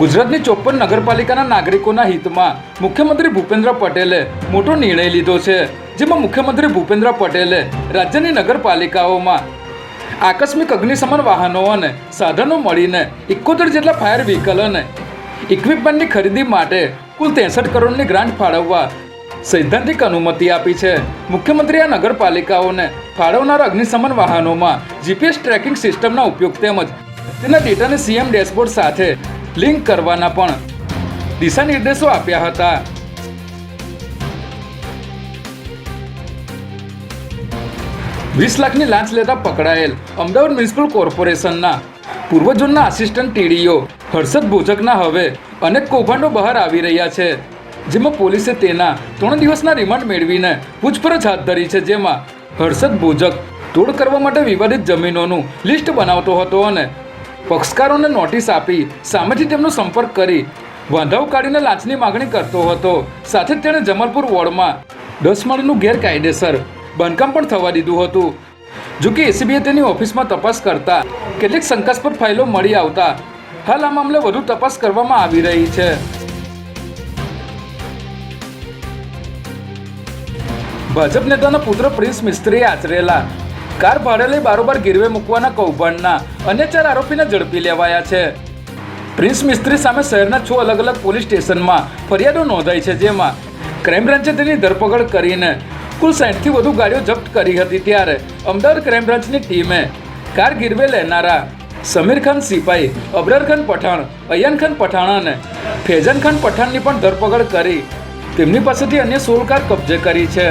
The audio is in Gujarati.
ગુજરાતની ચોપન નગરપાલિકાના નાગરિકોના હિતમાં મુખ્યમંત્રી ભૂપેન્દ્ર પટેલે મોટો નિર્ણય લીધો છે, જેમાં મુખ્યમંત્રી ભૂપેન્દ્ર પટેલે રાજ્યની નગરપાલિકાઓમાં આકસ્મિક અગ્નિશમન વાહનો અને સાધનો મળીને એકોતેર જેટલા ફાયર વ્હીકલ અને ઇક્વિપમેન્ટની ખરીદી માટે કુલ ત્રેસઠ કરોડની ગ્રાન્ટ ફાળવવા સૈદ્ધાંતિક અનુમતિ આપી છે. મુખ્યમંત્રીએ આ નગરપાલિકાઓને ફાળવનાર અગ્નિશમન વાહનોમાં જીપીએસ ટ્રેકિંગ સિસ્ટમના ઉપયોગ તેમજ તેના ડેટાને સીએમ ડેશબોર્ડ સાથે લિંક કરવાના પણ દિશા નિર્દેશો આપ્યા હતા. વીસ લાખની લાંચ લેતા પકડાયેલ અમદાવાદ મ્યુનિસિપલ કોર્પોરેશનના પૂર્વ ઝોનના આસિસ્ટન્ટ ટીડીઓ હર્ષદ ભોજકના હવે અનેક કૌભાંડો બહાર આવી રહ્યા છે, જેમાં પોલીસે તેના ત્રણ દિવસના રિમાન્ડ મેળવીને પૂછપરછ હાથ ધરી છે, જેમાં હર્ષદ ભોજક તોડ કરવા માટે વિવાદિત જમીનોનું લિસ્ટ બનાવતો હતો અને પક્ષકારોને નોટિસ આપી સામેથી તેમનો સંપર્ક કરી વાંધાઓ કાઢીને લાંચની માગણી કરતો હતો. સાથે તેણે જમલપુર વોર્ડમાં દસ માળનું ગેરકાયદેસર બાંધકામ પણ થવા દીધું હતું. જો કે એસીબીએ તેની ઓફિસમાં તપાસ કરતા કેટલીક શંકાસ્પદ ફાઇલો મળી આવતા હાલ આ મામલે વધુ તપાસ કરવામાં આવી રહી છે. ભાજપ નેતાના પુત્ર પ્રિન્સ મિસ્ત્રીએ આચરેલા કાર ભાડે લઈ બારોબાર ગીરવે મૂકવાના કૌભાંડના અન્ય ચાર આરોપીને ઝડપી લેવાયા છે. પ્રિન્સ મિસ્ત્રી સામે શહેરના છ અલગ અલગ પોલીસ સ્ટેશનમાં ફરિયાદો નોંધાઈ છે જેમાં ક્રાઇમ બ્રાન્ચે તેની ધરપકડ કરીને કુલ સાઠથી વધુ ગાડીઓ જપ્ત કરી હતી ત્યારે અમદાવાદ ક્રાઇમ બ્રાન્ચની ટીમે કાર ગીરવે લેનારા સમીર ખાન સિપાઈ, અબરર ખાન પઠાણ, અયાન ખાન પઠાણ અને ફેઝાન ખાન પઠાણની પણ ધરપકડ કરી તેમની પાસેથી અન્ય સોળ કાર કબજે કરી છે.